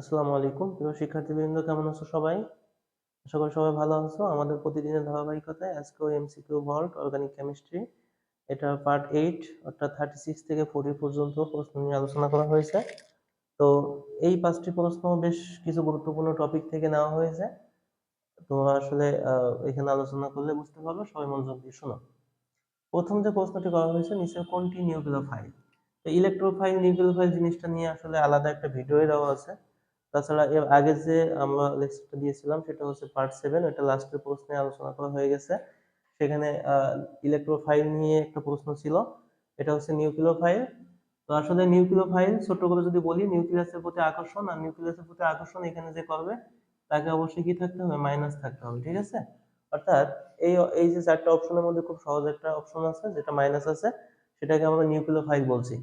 আসসালামু আলাইকুম। প্রিয় শিক্ষার্থীবৃন্দ, কেমন আছো সবাই? আশা করি সবাই ভালো আছো। আমাদের প্রতিদিনের ধারাবাহিকতায় আজকেও এমসিকিউ ভল্ট অর্গানিক কেমিস্ট্রি এটা পার্ট এইট অর্থাৎ থার্টি সিক্স থেকে ফোর্টি পর্যন্ত প্রশ্ন নিয়ে আলোচনা করা হয়েছে। তো এই পাঁচটি প্রশ্ন বেশ কিছু গুরুত্বপূর্ণ টপিক থেকে নেওয়া হয়েছে। তোমরা আসলে এখানে আলোচনা করলে বুঝতে পারবে, সবাই মনোযোগ দিয়ে শোনো। প্রথম যে প্রশ্নটি করা হয়েছে, নিচের কোনটি নিউক্লিওফাইল? তো ইলেকট্রোফাইল, নিউক্লিওফাইল জিনিসটা নিয়ে আসলে আলাদা একটা ভিডিও দেওয়া আছে। তাছাড়া এর আগে যে আমরা লেকচারটা দিয়েছিলাম, সেটা হচ্ছে পার্ট সেভেন এটা লাস্টের প্রশ্নে আলোচনা করা হয়ে গেছে। সেখানে ইলেকট্রোফাইল নিয়ে একটা প্রশ্ন ছিল, এটা হচ্ছে নিউক্লিওফাইল তো আসলে নিউক্লিওফাইল ছোট করে যদি বলি নিউক্লিয়াসের প্রতি আকর্ষণ আর নিউক্লিয়াসের প্রতি আকর্ষণ এখানে যে করবে, তাকে অবশ্যই কি থাকতে হবে? মাইনাস থাকতে হবে, ঠিক আছে? অর্থাৎ এই এই যে চারটা অপশনের মধ্যে খুব সহজ একটা অপশন আছে, যেটা মাইনাস আছে, সেটাকে আমরা নিউক্লিওফাইল বলছি।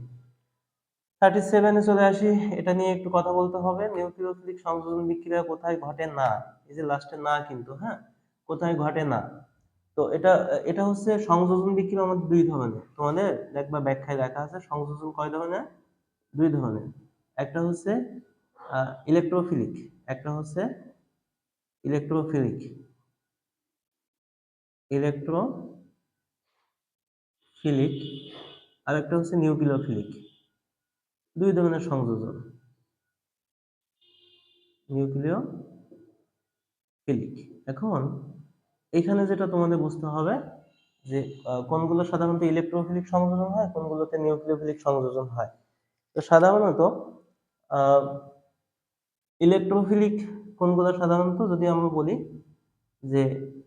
থার্টি সেভেনে চলে আসি। এটা নিয়ে একটু কথা বলতে হবে। নিউক্লিওফিলিক সংযোজন বিক্রিয়া কোথায় ঘটে না? এই যে লাস্টে না কিন্তু হ্যাঁ? কোথায় ঘটে না? তো এটা এটা হচ্ছে সংযোজন বিক্রিয়া আমাদের দুই ধরনের। তোমাদের দেখবা ব্যাখ্যায় লেখা আছে, সংযোজন কয় ধরনের? দুই ধরনের। একটা হচ্ছে ইলেকট্রোফিলিক একটা হচ্ছে ইলেকট্রোফিলিক ইলেকট্রোফিলিক আর একটা হচ্ছে নিউক্লিওফিলিক দুই ধরনের সংযোজন। নিউক্লিয় ফিলিক। এখন এখানে যেটা তোমাদের বুঝতে হবে যে কোনগুলো সাধারণত ইলেকট্রোফিলিক সংযোজন হয়, কোনগুলোতে নিউক্লিওফিলিক সংযোজন হয়। তো সাধারণত ইলেকট্রোফিলিক কোনগুলো সাধারণত, যদি আমরা বলি যে,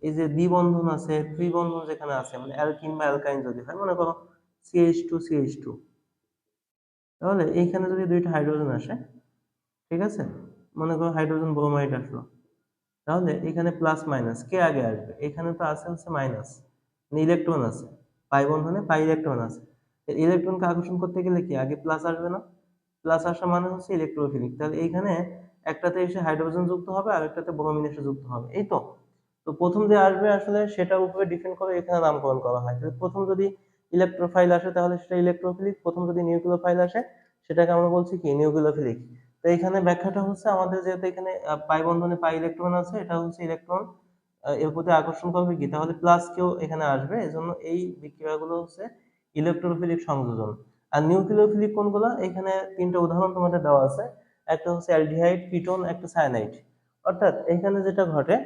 এই যে দ্বিবন্ধন আছে, ত্রিবন্ধন যেখানে আছে মানে অ্যালকিন বা অ্যালকাইন যদি হয়, মনে করো সিএইচ টু সিএইচ টু তাহলে এইখানে যদি দুইটা হাইড্রোজেন আসে, ঠিক আছে? মনে করো হাইড্রোজেন ব্রোমাইড আসলো। তাহলে এখানে প্লাস মাইনাস কে আগে আসবে? এখানে তো আছে হচ্ছে মাইনাস ইলেকট্রন আছে। পাই বন্ধনে পাই ইলেকট্রন আছে। ইলেকট্রনকে আকর্ষণ করতে গেলে কি? আগে প্লাস আসবে না? প্লাস আসা মানে হচ্ছে ইলেকট্রোফিলিক তাহলে এইখানে একটাতে এসে হাইড্রোজেন যুক্ত হবে, আর একটাতে ব্রোমিন এসে যুক্ত হবে। এই তো। তো প্রথম যে আসবে আসলে সেটার উপরে ডিপেন্ড করে এখানে নামকরণ করা হয়। তাহলে প্রথম যদি ইলেকট্রোফাইল আসে, তাহলে সেটা ইলেকট্রোফিলিক। প্রথম যদি নিউক্লিওফাইল আসে, সেটাকে আমরা বলছি কি? নিউক্লিওফিলিক। তো এখানে ব্যাখ্যাটা হচ্ছে আমাদের যেহেতু এখানে পাই বন্ধনে পাই ইলেকট্রন আছে, এটা হচ্ছে ইলেকট্রন এর প্রতি আকর্ষণ করবে কি? তাহলে প্লাস কেউ এখানে আসবে, এজন্য এই বিক্রিয়াগুলো হচ্ছে ইলেকট্রোফিলিক সংযোজন। আর নিউক্লিওফিলিক কোনগুলো? এখানে তিনটা উদাহরণ তোমাদের দেওয়া আছে। একটা হচ্ছে অ্যালডিহাইড কিটোন একটা সায়ানাইড। অর্থাৎ এখানে যেটা ঘটে,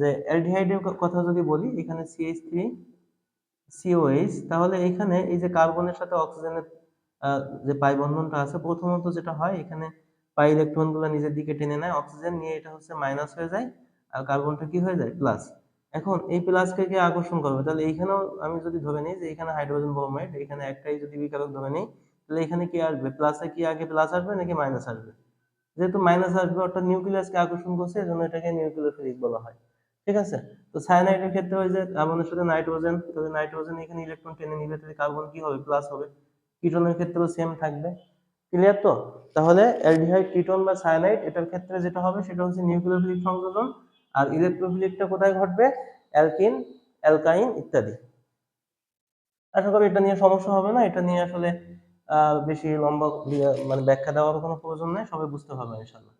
যে অ্যালডিহাইডের কথা যদি বলি, এখানে সিএইচ থ্রি সিওএইচ তাহলে এখানে এই যে কার্বনের সাথে অক্সিজেনের যে পাই বন্ধনটা আছে, প্রথমত যেটা হয়, এখানে পাই ইলেকট্রনগুলো নিজের দিকে টেনে নেয়, অক্সিজেন নিয়ে এটা হচ্ছে মাইনাস হয়ে যায়, আর কার্বনটা কি হয়ে যায়? প্লাস এখন এই প্লাসকে কে আকর্ষণ করবে? তাহলে এইখানেও আমি যদি ধরে নিই যে এখানে হাইড্রোজেন ব্রোমাইড এখানে একটাই যদি বিকারক ধরে নিই, তাহলে এখানে কি আসবে? প্লাসে কি আগে প্লাস আসবে নাকি মাইনাস আসবে? যেহেতু মাইনাস আসবে, অর্থাৎ নিউক্লিয়াসকে আকর্ষণ করছে, এজন্য এটাকে নিউক্লিওফিলিক বলা হয়। ঠিক আছে? তো সায়ানাইডের ক্ষেত্রে ওই যে কার্বনের সাথে নাইট্রোজেন তাহলে নাইট্রোজেন এখানে ইলেকট্রন টেনে নিবে তাহলে কার্বন কি হবে? প্লাস হবে। কিটোনের ক্ষেত্রেও সেম থাকবে। ক্লিয়ার তো? তাহলে অ্যালডিহাইড কিটোন বা সায়ানাইড এটার ক্ষেত্রে যেটা হবে সেটা হচ্ছে নিউক্লিওফিলিক সংযোজন আর ইলেকট্রোফিলিকটা কোথায় ঘটবে? অ্যালকিন অ্যালকাইন ইত্যাদি। আশা করি এটা নিয়ে সমস্যা হবে না। এটা নিয়ে আসলে বেশি লম্বা ইয়ে, মানে ব্যাখ্যা দেওয়ার কোনো প্রয়োজন নেই। সবাই বুঝতে পারবে ইনশাল্লাহ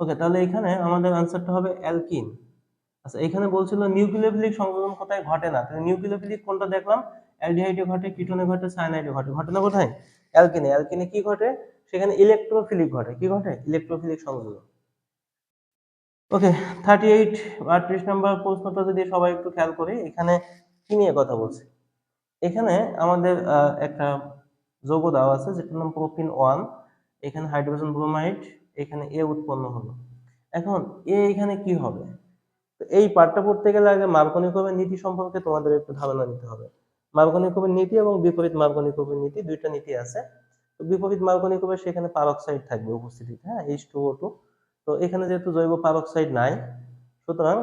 ওকে তাহলে এখানে আমাদের আনসারটা হবে অ্যালকিন আচ্ছা এখানে বলছিল নিউক্লিওফিলিক সংযোজন কোথায় ঘটে না? তাহলে নিউক্লিওফিলিক কোনটা দেখলাম? অ্যালডিহাইডে ঘটে, কিটোনে ঘটে, সায়ানাইডে ঘটে। ঘটে না কোথায়? অ্যালকিনে। অ্যালকিনে কি ঘটে? সেখানে ইলেকট্রোফিলিক ঘটে। কি ঘটে? ইলেকট্রোফিলিক সংযোজন। ওকে থার্টি এইট আটত্রিশ নম্বর প্রশ্নটা যদি সবাই একটু খেয়াল করি, এখানে কি নিয়ে কথা বলছে? এখানে আমাদের একটা যৌগ দেওয়া আছে, যেটার নাম প্রোপিন ওয়ান। এখানে হাইড্রোজেন ব্রোমাইড, এখানে এ উৎপন্ন হলো। এখন এ এখানে কি হবে? এই পাঠটা পড়তে গেলে আগে মার্কনিকোভের নীতি সম্পর্কে তোমাদের একটু ধারণা নিতে হবে। মার্কনিকোভের নীতি এবং বিপরীত মার্কনিকোভের নীতি দুইটা নীতি আছে। বিপরীত মার্কনিকোভের সেখানে পারক্সাইড থাকবে উপস্থিতিতে হ্যাঁ? এইচ টু ও টু তো এখানে যেহেতু জৈব পারক্সাইড নাই, সুতরাং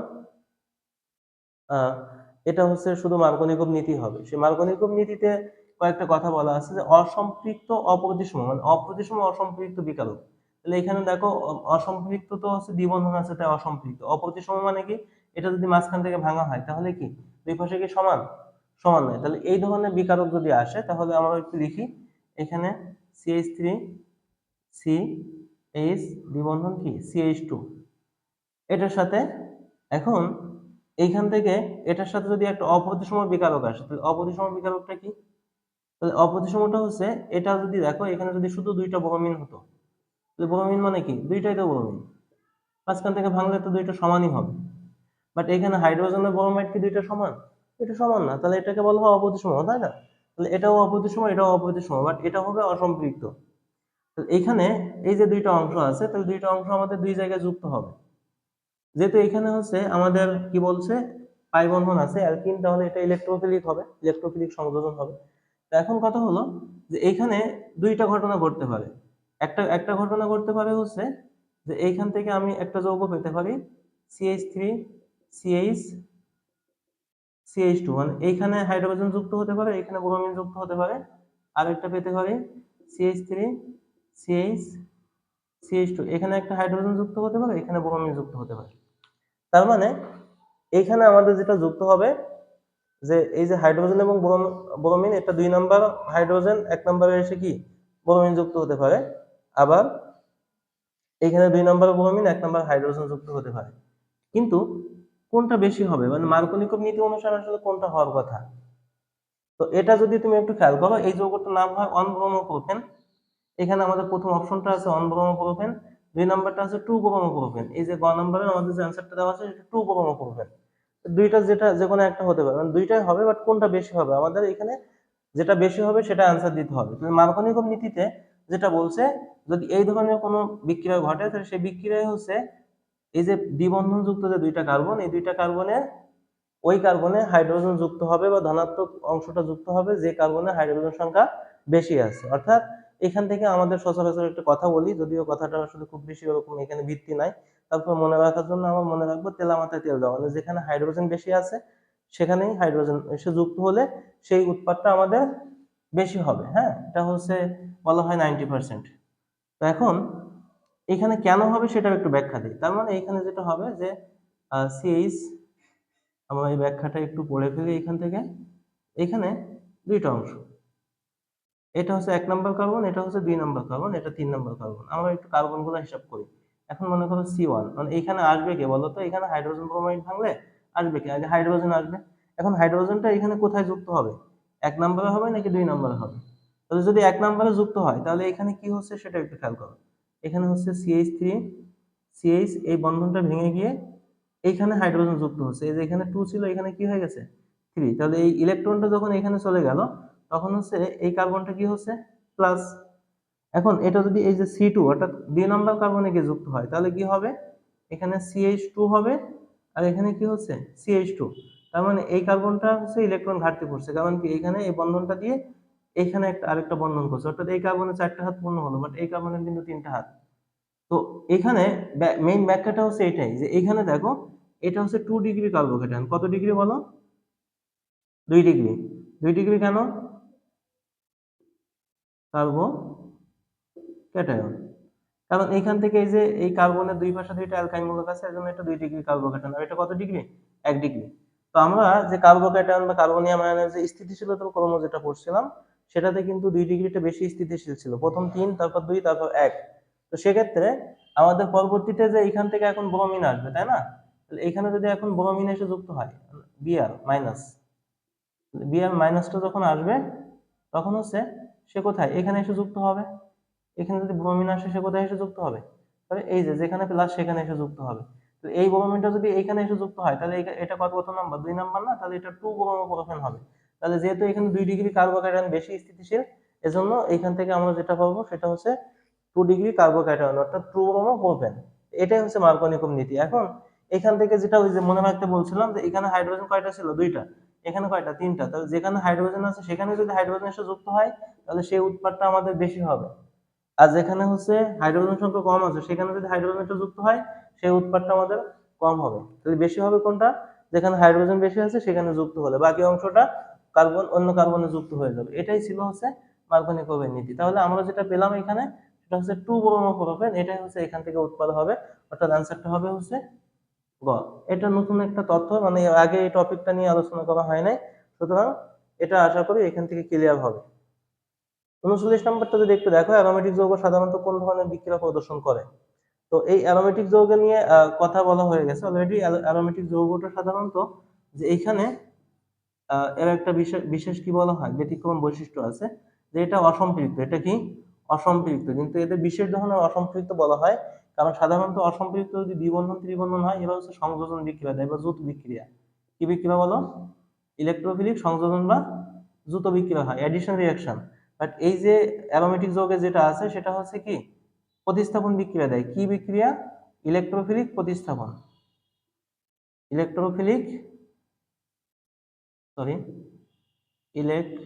এটা হচ্ছে শুধু মার্কনিকোভ নীতি হবে। সেই মার্কনিকোভ নীতিতে কয়েকটা কথা বলা আছে যে অসম্পৃক্ত অপ্রতিসম মানে অপ্রতিসম অসম্পৃক্ত বিকারক। তাহলে এখানে দেখো অসম্পৃক্ত তো হচ্ছে দ্বিবন্ধন আছে, তাই অসম্পৃক্ত। অপ্রতিসম মানে কি? এটা যদি মাঝখান থেকে ভাঙা হয়, তাহলে কি? দুই পাশে কি সমান? সমান নয়। তাহলে এই ধরনের বিকারক যদি আসে, তাহলে আমরা একটু লিখি, এখানে সিএইচ থ্রি সি এইচ দ্বিবন্ধন কি? সিএইচ টু এটার সাথে এখন এইখান থেকে এটার সাথে যদি একটা অপ্রতিসম বিকারক আসে, তাহলে অপ্রতিসম বিকারকটা কি? তাহলে অপ্রতিসমটা হচ্ছে, এটা যদি দেখো, এখানে যদি শুধু দুইটা ব্রোমিন হতো ব্রোমিন মানে কি? দুইটাই তো ব্রোমিন মাঝখান থেকে ভাঙলে তো দুইটা সমানই হবে। বাট এখানে হাইড্রোজেনের ব্রোমাইড কি দুইটা সমান? এটা সমান না। তাহলে এটাকে বলা হয় অপ্রতিসম তাই না? তাহলে এটাও অপ্রতিসম এটাও অপ্রতিসম বাট এটা হবে অসম্পৃক্ত। এখানে এই যে দুইটা অংশ আছে, তাহলে দুইটা অংশ আমাদের দুই জায়গায় যুক্ত হবে। যেহেতু এখানে হচ্ছে আমাদের কি বলছে? পাই বন্ধন আছে, অ্যালকিন, তাহলে এটা ইলেকট্রোফিলিক হবে ইলেকট্রোফিলিক সংযোজন হবে। তো এখন কথা হলো যে এইখানে দুইটা ঘটনা ঘটতে পারে। একটা একটা ঘটনা ঘটতে পারে হচ্ছে যে এইখান থেকে আমি একটা যৌগ পেতে পারি CH three CH CH two মানে এইখানে হাইড্রোজেন যুক্ত হতে পারে এখানে ব্রোমিন যুক্ত হতে পারে। আর একটা পেতে পারি CH three CH CH two এখানে একটা হাইড্রোজেন যুক্ত হতে পারে, এখানে ব্রোমিন যুক্ত হতে পারে। তার মানে এইখানে আমাদের যেটা যুক্ত হবে যে এই যে হাইড্রোজেন এবং ব্রোম- ব্রোমিন এটা দুই নাম্বার হাইড্রোজেন এক নম্বরে এসে কি? ব্রোমিন যুক্ত হতে পারে। আবার এখানে দুই নম্বর ব্রোমিন এক নম্বর হাইড্রোজেন যুক্ত হতে পারে। কিন্তু কোনটা বেশি হবে? মানে মার্কোনিকভ নীতি অনুসারে আসলে কোনটা হওয়ার কথা। তো এটা যদি তুমি একটু খেয়াল করো, এই যৌগটার নাম হয় অনব্রোমোপ্রোপেন এখানে আমাদের প্রথম অপশনটা আছে অনব্রোমোপ্রোপেন দুই নাম্বারটা আছে টু ব্রোমোপ্রোপেন এই যে গ নম্বরে আমাদের যে অ্যান্সারটা দেওয়া আছে, সেটা টু ব্রোমোপ্রোপেন দুইটা যেটা, যে কোনো একটা হতে পারে। মানে দুইটাই হবে বাট কোনটা বেশি হবে? আমাদের এখানে যেটা বেশি হবে, সেটা অ্যান্সার দিতে হবে। তুমি মার্কোনিকভ নীতিতে যেটা বলছে, যদি এই ধরনের কোনো বিক্রিয়া ঘটে, তাহলে সেই বিক্রিয়া হচ্ছে এই যে দ্বিবন্ধন যুক্ত যে দুইটা কার্বন, এই দুইটা কার্বনে ওই কার্বনে হাইড্রোজেন যুক্ত হবে বা ধনাত্মক অংশটা যুক্ত হবে, যে কার্বনে হাইড্রোজেন সংখ্যা বেশি আছে। অর্থাৎ এখান থেকে আমাদের সচরাচর একটা কথা বলি, যদিও কথাটা আসলে খুব বেশি ওরকম এখানে ভিত্তি নাই। তারপর মনে রাখার জন্য আমার মনে রাখব তেলা মাথায় তেল দেওয়া মানে যেখানে হাইড্রোজেন বেশি আছে, সেখানেই হাইড্রোজেন এসে যুক্ত হলে সেই উৎপাদটা আমাদের বেশি হবে হ্যাঁ? এটা হচ্ছে বলা হয় নাইনটি পার্সেন্ট। তো এখন এখানে কেন হবে সেটাও একটু ব্যাখ্যা দিই। তার মানে এখানে যেটা হবে যে সিএইচ আমরা এই ব্যাখ্যাটা একটু পড়ে ফেলি এখান থেকে। এখানে দুইটা অংশ। এটা হচ্ছে এক নম্বর কার্বন এটা হচ্ছে দুই নম্বর কার্বন এটা তিন নম্বর কার্বন আমরা একটু কার্বনগুলো হিসাব করি। এখন মনে করো সি ওয়ান মানে এখানে আসবে কে বলো তো? এখানে হাইড্রোজেন ব্রোমাইড ভাঙলে আসবে কি? আগে হাইড্রোজেন আসবে। এখন হাইড্রোজেনটা এখানে কোথায় যুক্ত হবে? এক নম্বরে হবে নাকি দুই নম্বরে হবে? তাহলে যদি এক নম্বরে যুক্ত হয়, তাহলে এখানে কি হচ্ছে সেটা একটু খেয়াল করো। এখানে হচ্ছে সিএইচ থ্রি সিএইচ এই বন্ধনটা ভেঙে গিয়ে এইখানে হাইড্রোজেন যুক্ত হচ্ছে। এই যে এখানে টু ছিল, এখানে কি হয়ে গেছে? থ্রি তাহলে এই ইলেকট্রনটা যখন এখানে চলে গেল, তখন হচ্ছে এই কার্বনটা কি হচ্ছে? প্লাস এখন এটা যদি এই যে সি টু অর্থাৎ দুই নম্বর কার্বনে গিয়ে যুক্ত হয়, তাহলে কি হবে? এখানে সিএইচ টু হবে, আর এখানে কি হচ্ছে? সিএইচ টু তার মানে এই কার্বনটা হচ্ছে ইলেকট্রন ঘাটতি পড়ছে। কারণ কি? এখানে এই বন্ধনটা দিয়ে এখানে একটা আরেকটা বন্ধন করছে। অর্থাৎ এই কার্বনে চারটা হাত পূর্ণ হলো বাট এই কার্বনের কিন্তু তিনটা হাত। তো এখানে মেইন ব্যাখ্যাটা হচ্ছে এটাই, যে এখানে দেখো, এটা হচ্ছে টু ডিগ্রি কার্বোকেটায়ন কত ডিগ্রি বলো? দুই ডিগ্রি দুই ডিগ্রি কেন? কার্বো ক্যাটায়ন কারণ এখান থেকে এই যে এই কার্বনের দুই পাশে দুইটা অ্যালকাইন মূলক আছে এর জন্য এটা দুই ডিগ্রি কার্বোক্যাটায়ন আর এটা কত ডিগ্রি এক ডিগ্রি তো আমরা যে কার্বোক্যাটায়ন বা কার্বনিয়াম আয়নের যে স্থিতিশীলতার ক্রম যেটা পড়ছিলাম সেটাতে কিন্তু দুই ডিগ্রিটা বেশি স্থিতিশীল ছিল। প্রথম তিন, তারপর দুই, তারপর এক। তো সেক্ষেত্রে আমাদের পরবর্তীতে যে এখান থেকে এখন ব্রোমিন আসবে, তাই না? তাহলে এখানে যদি এখন ব্রোমিন এসে যুক্ত হয় বিআর মাইনাস বিআর মাইনাসটা যখন আসবে, তখন হচ্ছে সে কোথায়? এখানে এসে যুক্ত হবে। এখানে যদি ব্রোমিন আসে, সে কোথায় এসে যুক্ত হবে? তাহলে এই যে, যেখানে প্লাস সেখানে এসে যুক্ত হবে। তো এই ব্রোমিনটা যদি এখানে এসে যুক্ত হয়, তাহলে এটা কত? কত নাম্বার দুই নাম্বার না? তাহলে এটা টু ব্রোমোপ্রোপেন হবে। তাহলে যেহেতু এখানে দুই ডিগ্রি কার্বোক্যাটায়ন বেশি স্থিতিশীল, এজন্য এখান থেকে আমরা যেটা পাবো সেটা হচ্ছে টু ডিগ্রি কার্বোক্যাটায়ন অর্থাৎ টু ব্রোমোপ্রোপেন এটাই হচ্ছে মার্কনিকম নীতি। এখন এখান থেকে যেটা ওই যে মনে রাখতে বলছিলাম যে এখানে হাইড্রোজেন কয়টা ছিল? দুইটা। এখানে কয়টা? তিনটা। তাহলে যেখানে হাইড্রোজেন আছে, সেখানে যদি হাইড্রোজেন এসে যুক্ত হয়, তাহলে সেই উৎপাদটা আমাদের বেশি হবে। আর যেখানে হচ্ছে হাইড্রোজেন সংখ্যা কম আছে, সেখানে যদি হাইড্রোজেন একটু যুক্ত হয়, সেই উৎপাদটা আমাদের কম হবে। তাহলে বেশি হবে কোনটা? যেখানে হাইড্রোজেন বেশি আছে, সেখানে যুক্ত হলে। বাকি অংশটা কার্বন, অন্য কার্বনে যুক্ত হয়ে যাবে। এটাই ছিল হচ্ছে মার্কনিকোভের নীতি। তাহলে আমরা যেটা পেলাম এখানে, সেটা হচ্ছে টু ব্রোমোপ্রোপেন এটাই হচ্ছে এখান থেকে উৎপাদ হবে। অর্থাৎ অ্যান্সারটা হবে হচ্ছে গ। এটা নতুন একটা তথ্য মানে আগে এই টপিকটা নিয়ে আলোচনা করা হয় নাই। সুতরাং এটা আশা করি এখান থেকে ক্লিয়ার হবে। উনচল্লিশ নম্বরটা যদি একটু দেখো অ্যারোমেটিক যৌগ সাধারণত কোন ধরনের বিক্রিয়া প্রদর্শন করে? তো এই অ্যারোমেটিক যৌগ নিয়ে কথা বলা হয়ে গেছে অলরেডি অ্যারোমেটিক যৌগটা সাধারণত যে এইখানে এর একটা বিশেষ বিশেষ কি বলা হয়? ব্যতিক্রম বৈশিষ্ট্য আছে, যে এটা অসম্পৃক্ত। এটা কি? অসম্পৃক্ত। কিন্তু এদের বিশেষ ধরনের অসম্পৃক্ত বলা হয়, কারণ সাধারণত অসম্পৃক্ত যদি দ্বিবন্ধন, ত্রিবন্ধন হয় এরা হচ্ছে সংযোজন বিক্রিয়া দেয় বা জুত বিক্রিয়া। কি বিক্রিয়া বলো? ইলেকট্রোফিলিক সংযোজন বা জুত বিক্রিয়া হয় অ্যাডিশন রিয়াকশন বাট এই যে অ্যারোমেটিক যৌগে যেটা আছে, সেটা হচ্ছে কি? প্রতিস্থাপন বিক্রিয়া দেয়। কি বিক্রিয়া? ইলেকট্রোফিলিক প্রতিস্থাপন। ইলেকট্রোফিলিক সরি ইলেকট্রোফিলিক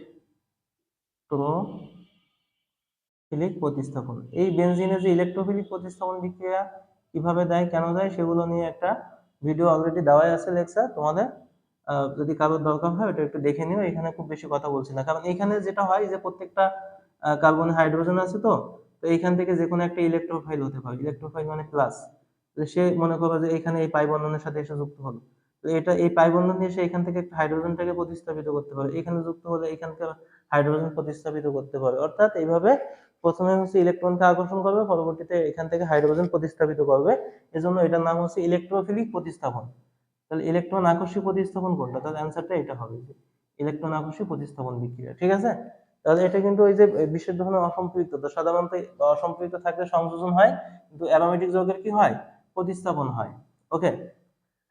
প্রতিস্থাপন। এই বেনজিনে যে ইলেকট্রোফিলিক প্রতিস্থাপন বিক্রিয়া কীভাবে দেয়, কেন দেয়, সেগুলো নিয়ে একটা ভিডিও অলরেডি দেওয়াই আছে লেকচার তোমাদের যদি কারোর দরকার হয়, ওটা একটু দেখে নিও। এখানে খুব বেশি কথা বলছি না। কারণ এখানে যেটা হয় যে প্রত্যেকটা কার্বন হাইড্রোজেন আছে তো তো এইখান থেকে যে কোনো একটা ইলেকট্রোফাইল হতে পারে। ইলেকট্রোফাইল মানে প্লাস সে মনে করো যে এখানে এই পাই বন্ধনের সাথে এসে যুক্ত হলো। এটা, এই পাই বন্ধন দিয়ে সে এখান থেকে হাইড্রোজেনটাকে প্রতিস্থাপিত করতে পারে। এখানে যুক্ত হলে এখানকার হাইড্রোজেন প্রতিস্থাপিত করতে পারে। অর্থাৎ এইভাবে প্রথমে হচ্ছে ইলেকট্রনকে আকর্ষণ করবে, পরবর্তীতে এখান থেকে হাইড্রোজেন প্রতিস্থাপিত করবে। এজন্য এটার নাম হচ্ছে ইলেকট্রোফিলিক প্রতিস্থাপন। তাহলে ইলেকট্রন আকর্ষী প্রতিস্থাপন কোনটা? তাহলে অ্যান্সারটা এটা হবে যে ইলেকট্রন আকর্ষী প্রতিস্থাপন বিক্রিয়া, ঠিক আছে? তাহলে এটা কিন্তু ওই যে বিশেষ ধরনের অসম্পৃক্ততা, সাধারণত অসম্পৃক্ত থাকলে সংযোজন হয়, কিন্তু অ্যারোমেটিক যৌগের কি হয়? প্রতিস্থাপন হয়। ওকে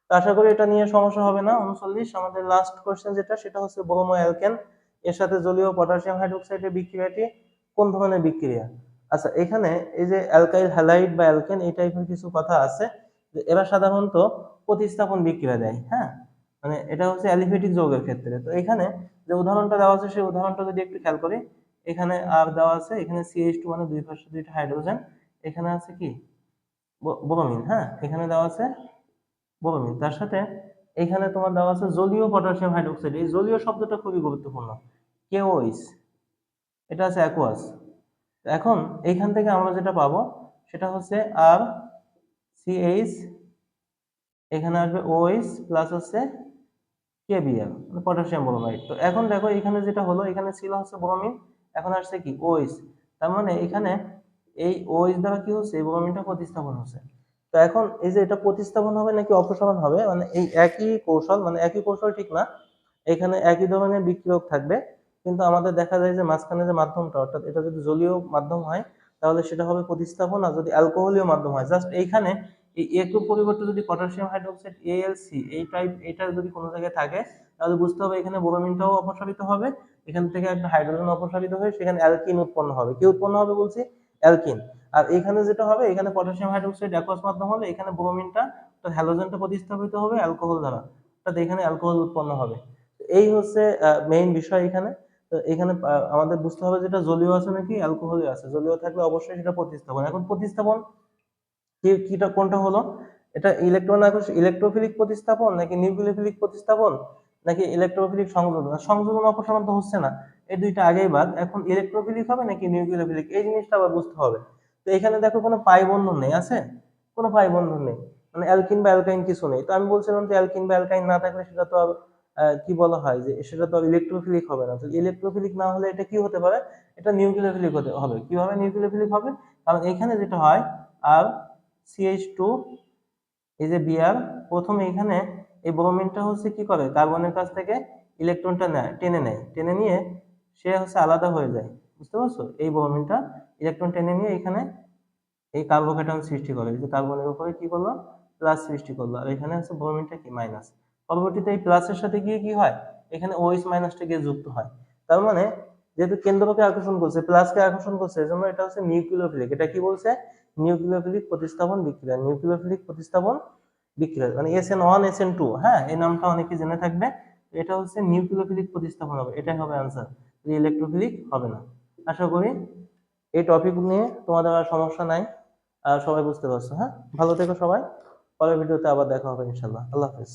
আশা করি এটা নিয়ে সমস্যা হবে না। উনচল্লিশ, আমাদের লাস্ট কোশ্চেন যেটা, সেটা হচ্ছে ব্রোমো অ্যালকেন। এর সাথে জলীয় পটাশিয়াম হাইড্রোক্সাইডের বিক্রিয়াটি কোন ধরনের বিক্রিয়া? আচ্ছা এখানে এই যে অ্যালকাইল হ্যালাইড বা অ্যালকেন, এই টাইপের কিছু কথা আছে। যে এরা সাধারণত প্রতিস্থাপন বিক্রিয়া দেয় হ্যাঁ? মানে এটা হচ্ছে অ্যালিফেটিক যৌগের ক্ষেত্রে। তো এখানে যে উদাহরণটা দেওয়া আছে, সেই উদাহরণটা যদি একটু খেয়াল করি, এখানে আর দেওয়া আছে, এখানে সিএইচ টু মানে দুই পাশে দুইটা হাইড্রোজেন এখানে আছে কি? ব্রোমিন হ্যাঁ? এখানে দেওয়া আছে ব্রোমিন তার সাথে এখানে তোমার দেওয়া আছে জলীয় পটাশিয়াম হাইড্রোক্সাইড এই জলীয় শব্দটা খুবই গুরুত্বপূর্ণ। কেওইস এটা আছে অ্যাকোয়াস এখন এইখান থেকে আমরা যেটা পাবো, সেটা হচ্ছে আর সিএইচ এখানে আসবে ওএইচ প্লাস হচ্ছে কেবিএল পটাশিয়াম ব্রোমাইড তো এখন দেখো এখানে যেটা হলো, এখানে ছিল হচ্ছে ব্রোমিন এখন আসছে কি? ওএইচ তার মানে এখানে এই ওএইচ দ্বারা কি হচ্ছে? এই ব্রোমিনটা প্রতিস্থাপন হচ্ছে। তো এখন এই যে এটা প্রতিস্থাপন হবে নাকি অপসারণ হবে? মানে এই একই কৌশল মানে একই কৌশল ঠিক না, এখানে একই ধরনের বিক্রিয়ক থাকবে, কিন্তু আমাদের দেখা যায় যে মাঝখানে যে মাধ্যমটা, অর্থাৎ এটা যদি জলীয় মাধ্যম হয়, তাহলে সেটা হবে প্রতিস্থাপন, আর যদি অ্যালকোহলীয় মাধ্যম হয় জাস্ট এইখানে এই একটু পরিবর্তে যদি পটাশিয়াম হাইড্রোক্সাইড এএলসি এই টাইপ এটা যদি কোনো জায়গায় থাকে, তাহলে বুঝতে হবে এখানে ব্রোমিনটাও অপসারিত হবে, এখান থেকে একটা হাইড্রোজেন অপসারিত হয়ে সেখানে অ্যালকিন উৎপন্ন হবে। কি উৎপন্ন হবে বলছি? অ্যালকিন আর এখানে যেটা হবে, এখানে পটাশিয়াম হাইড্রোক্সাইড অ্যাকোয়াস মাধ্যম হলে এখানে ব্রোমিনটা তো হ্যালোজেনটা প্রতিস্থাপিত হবে অ্যালকোহল দ্বারা। অর্থাৎ এখানে অ্যালকোহল উৎপন্ন হবে। এই হচ্ছে মেইন বিষয় এখানে। তো এখানে আমাদের বুঝতে হবে যেটা জলীয় আছে নাকি অ্যালকোহলীয় আছে। জলীয় থাকলে অবশ্যই সেটা প্রতিস্থাপন। এখন প্রতিস্থাপন কিটা, কোনটা হলো? এটা ইলেকট্রন আকর্ষণ ইলেকট্রোফিলিক প্রতিস্থাপন নাকি নিউক্লিওফিলিক প্রতিস্থাপন নাকি ইলেকট্রোফিলিক সংযোজন? সংযোজন অপসারণ তো হচ্ছে না। এই দুইটা আগেই বাদ। এখন ইলেকট্রোফিলিক হবে নাকি নিউক্লিওফিলিক এই জিনিসটা আবার বুঝতে হবে। তো এখানে দেখো কোনো পাই বন্ধন নেই, আছে? কোনো পাই বন্ধন নেই। মানে অ্যালকিন বা অ্যালকাইন কিছু নেই। তো আমি বলছিলাম যে অ্যালকিন বা অ্যালকাইন না থাকলে সেটা তো কি বলা হয় যে সেটা তো ইলেকট্রোফিলিক হবে না। তো ইলেকট্রোফিলিক না হলে এটা কি হতে পারে? এটা নিউক্লিওফিলিক হতে, হবে। কীভাবে নিউক্লিওফিলিক হবে? কারণ এখানে যেটা হয়, আর সিএইচ টু এই যে বিআর প্রথমে এখানে এই ব্রোমিনটা হচ্ছে কি করে? কার্বনের কাছ থেকে ইলেকট্রনটা নেয়, টেনে নেয়। টেনে নিয়ে সে হচ্ছে আলাদা হয়ে যায়। বুঝতে পারছ? এই ব্রোমিনটা ইলেকট্রন টেনে নিয়ে এখানে এই কার্বোক্যাটায়ন সৃষ্টি করে এই যে কার্বনের উপরে কি করল? প্লাস সৃষ্টি করল। আর এখানে হচ্ছে ব্রোমিনটা কি? মাইনাস পরবর্তীতে এই প্লাসের সাথে গিয়ে কি হয়? এখানে ওএইচ মাইনাসটা গিয়ে যুক্ত হয়। তার মানে যেহেতু কেন্দ্রকে আকর্ষণ করছে প্লাসকে আকর্ষণ করছে, এজন্য এটা হচ্ছে নিউক্লিওফিলিক এটা কি বলছে? নিউক্লিওফিলিক প্রতিস্থাপন বিক্রিয়া। নিউক্লিওফিলিক প্রতিস্থাপন বিক্রিয়া। মানে S N one S N two হ্যাঁ এই নামটা অনেকে জেনে থাকবে। এটা হচ্ছে নিউক্লিওফিলিক প্রতিস্থাপন হবে। এটাই হবে আনসার ইলেকট্রোফিলিক হবে না। আশা করি এই টপিক নিয়ে তোমাদের আর সমস্যা নাই। সবাই বুঝতে পারছ হ্যাঁ? ভালো থেকো সবাই। পরের ভিডিওতে আবার দেখা হবে ইনশাল্লাহ আল্লাহ হাফিজ।